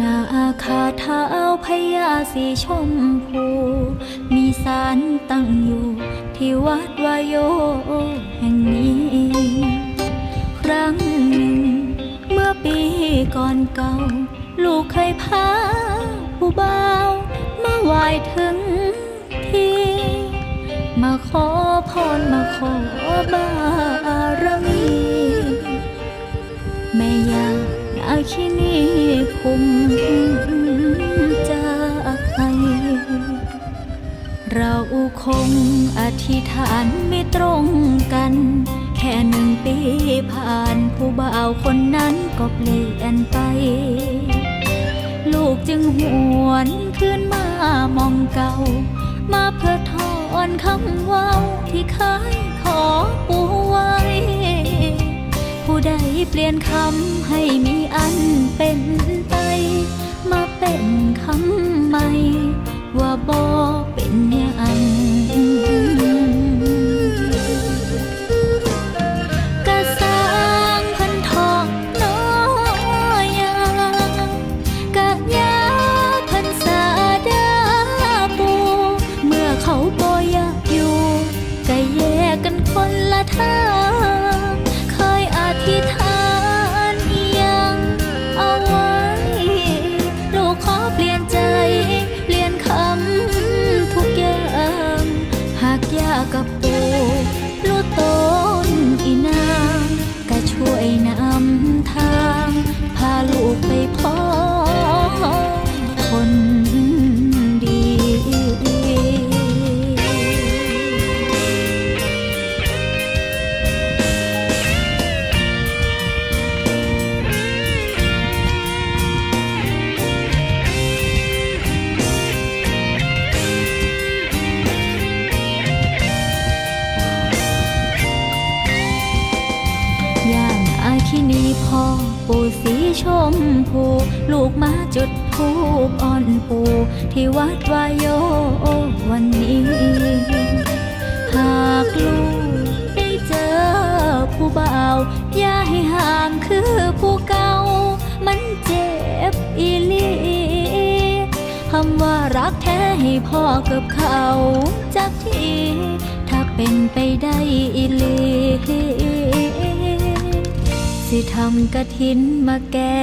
นาคาทาอพยาสีชมพู มีสารตั้งอยู่ ที่วัดวายโยแห่งนี้ ครั้งหนึ่ง เมื่อปีก่อนเก่า ลูกเคยพาผู้บ่าวมาไหว้ถึงที่ มาขอพรมาขอบารมีแม่ยา นาคินีภูมิใจเราคงอธิษฐานไม่ตรงกัน แค่หนึ่งปีผ่านผู้บ่าวคนนั้นก็เปลี่ยนไป ลูกจึงหวนคืนมามองเก่า มาเพื่อทอนคำว่าที่เคยขอปู เปลี่ยนคำให้มีอันเป็นไป มาเป็นคำใหม่ ว่าบอเป็นอย่างกะสร้างพันทองน้อยากะยาพันสาดาปู เมื่อเขาบ่อยากอยู่กะแยกกันคนละทาง อาคินีพ่อปู่สีชมพู ลูกมาจุดทูปอ่อนปู่ ที่วัดวายโยวันนี้ หากลูกได้เจอผู้บ่าวอย่าให้ห่างคือผู้เก่า มันเจ็บอีลีคำว่ารักแท้ให้พ่อกับเขาจักทีถ้าเป็นไปได้อีลี สิทำกะทินมาแก้